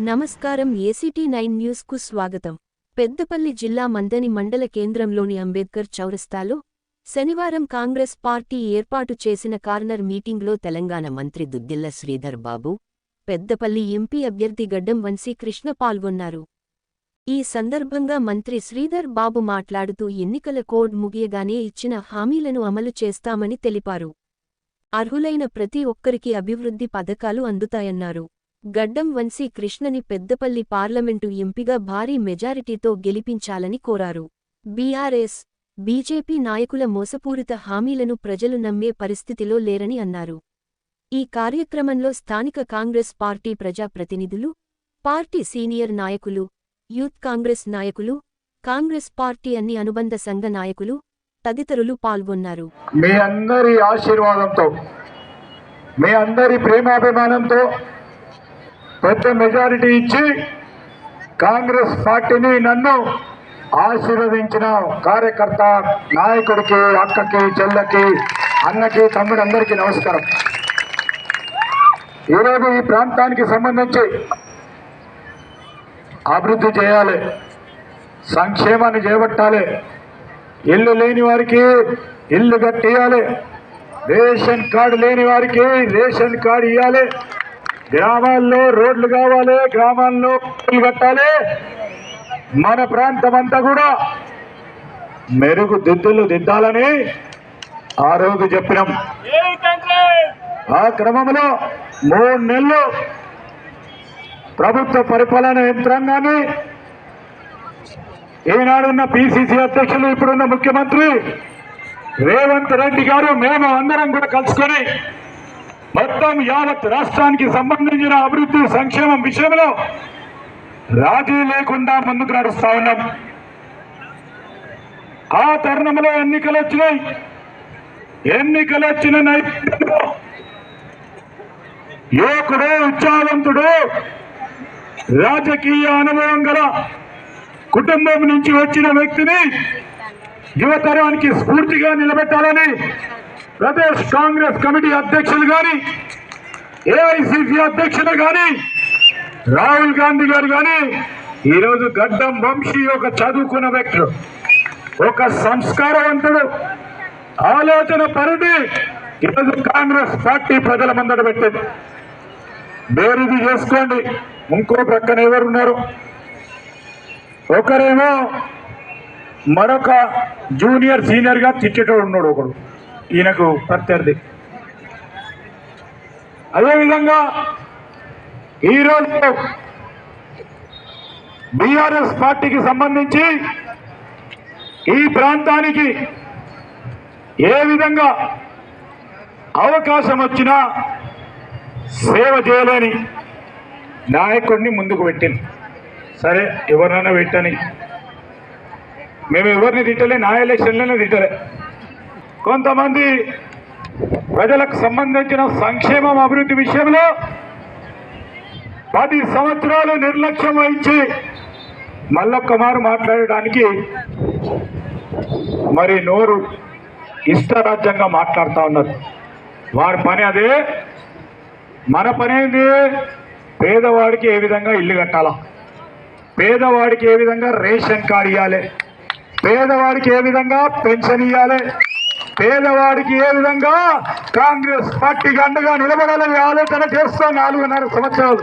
నమస్కారం ACT nine న్యూస్కు స్వాగతం. పెద్దపల్లి జిల్లా మందని మండల కేంద్రంలోని అంబేద్కర్ చౌరస్తాలో శనివారం కాంగ్రెస్ పార్టీ ఏర్పాటు చేసిన కార్నర్ మీటింగ్లో తెలంగాణ మంత్రి దుద్దిల్ల శ్రీధర్ బాబు పెద్దపల్లి ఎంపీ అభ్యర్థి గడ్డం వంశీ కృష్ణ పాల్గొన్నారు. ఈ సందర్భంగా మంత్రి శ్రీధర్ బాబు మాట్లాడుతూ ఎన్నికల కోడ్ ముగియగానే ఇచ్చిన హామీలను అమలు చేస్తామని తెలిపారు. అర్హులైన ప్రతి ఒక్కరికి అభివృద్ధి పథకాలు అందుతాయన్నారు. గడ్డం వంశీ కృష్ణని పెద్దపల్లి పార్లమెంటు ఎంపిగా భారీ మెజారిటీతో గెలిపించాలని కోరారు. బీఆర్ఎస్ బీజేపీ నాయకుల మోసపూరిత హామీలను ప్రజలు నమ్మే పరిస్థితిలో లేరని అన్నారు. ఈ కార్యక్రమంలో స్థానిక కాంగ్రెస్ పార్టీ ప్రజాప్రతినిధులు పార్టీ సీనియర్ నాయకులు యూత్ కాంగ్రెస్ నాయకులు కాంగ్రెస్ పార్టీ అన్ని అనుబంధ సంఘ నాయకులు తదితరులు పాల్గొన్నారు. మీ అందరి ఆశీర్వాదంతో మీ అందరి ప్రేమాభిమానంతో పెద్ద మెజారిటీ ఇచ్చి కాంగ్రెస్ పార్టీని నన్ను ఆశీర్వదించిన కార్యకర్త నాయకుడికి అక్కకి చెల్లకి అన్నకి తమ్ముడు అందరికీ నమస్కారం. ఈరోజు ఈ ప్రాంతానికి సంబంధించి అభివృద్ధి చేయాలి సంక్షేమాన్ని చేపట్టాలి ఇల్లు లేని వారికి ఇల్లు కట్టియాలి రేషన్ కార్డు లేని వారికి రేషన్ కార్డు ఇవ్వాలి గ్రామాల్లో రోడ్లు కావాలి గ్రామాల్లో కట్టాలి మన ప్రాంతం అంతా కూడా మెరుగు దిద్దులు దిద్దాలని ఆ రోజు చెప్పినాం. ఆ క్రమంలో మూడు నెలలు ప్రభుత్వ పరిపాలన యంత్రాంగాన్ని ఈనాడున్న పిసిసి అధ్యక్షులు ఇప్పుడున్న ముఖ్యమంత్రి రేవంత్ రెడ్డి గారు మేము అందరం కూడా కలుసుకొని మొత్తం యావత్ రాష్ట్రానికి సంబంధించిన అభివృద్ధి సంక్షేమం విషయంలో రాజీ లేకుండా ముందుకు నడుస్తా ఉన్నాం. ఆ తరుణంలో ఎన్నికలు వచ్చినాయి. ఎన్నికలు వచ్చిన నైపుణ్యంలో యువకుడు ఉత్సాహవంతుడు రాజకీయ అనుభవం గల కుటుంబం నుంచి వచ్చిన వ్యక్తిని యువతరానికి స్ఫూర్తిగా నిలబెట్టాలని ప్రదేశ్ కాంగ్రెస్ కమిటీ అధ్యక్షులు కానీ ఏఐసిసి అధ్యక్షులు కానీ రాహుల్ గాంధీ గారు కానీ ఈరోజు గడ్డం వంశీ ఒక చదువుకున్న వ్యక్తుడు ఒక సంస్కారవంతుడు. ఆలోచన పరిధి ఈరోజు కాంగ్రెస్ పార్టీ ప్రజల ముందట పెట్టింది. బేరీది చేసుకోండి. ఇంకో ప్రక్కన ఎవరున్నారు? ఒకరేమో మరొక జూనియర్ సీనియర్గా తిట్టేటోడు ఉన్నాడు ఒకడు. ఈయనకు ప్రత్యర్థి. అదేవిధంగా ఈరోజు బీఆర్ఎస్ పార్టీకి సంబంధించి ఈ ప్రాంతానికి ఏ విధంగా అవకాశం వచ్చినా సేవ చేయలేని నాయకుడిని ముందుకు పెట్టింది. సరే ఎవరినైనా పెట్టని. మేము ఎవరిని తిట్టలే నా ఎలక్షన్లోనే తిట్టలే. కొంతమంది ప్రజలకు సంబంధించిన సంక్షేమం అభివృద్ధి విషయంలో పది సంవత్సరాలు నిర్లక్ష్యం వహించి మళ్ళొక్క మారు మాట్లాడడానికి మరి నోరు ఇష్టరాజ్యంగా మాట్లాడుతూ ఉన్నారు. వారి పని అదే. మన పని ఏంది? పేదవాడికి ఏ విధంగా ఇల్లు కట్టాలా? పేదవాడికి ఏ విధంగా రేషన్ కార్డ్ ఇవ్వాలి పేదవాడికి ఏ విధంగా పెన్షన్ ఇవ్వాలి పేదవాడికి ఏ విధంగా కాంగ్రెస్ పార్టీకి అండగా నిలబడాలని ఆలోచన చేస్తాం నాలుగున్నర సంవత్సరాలు.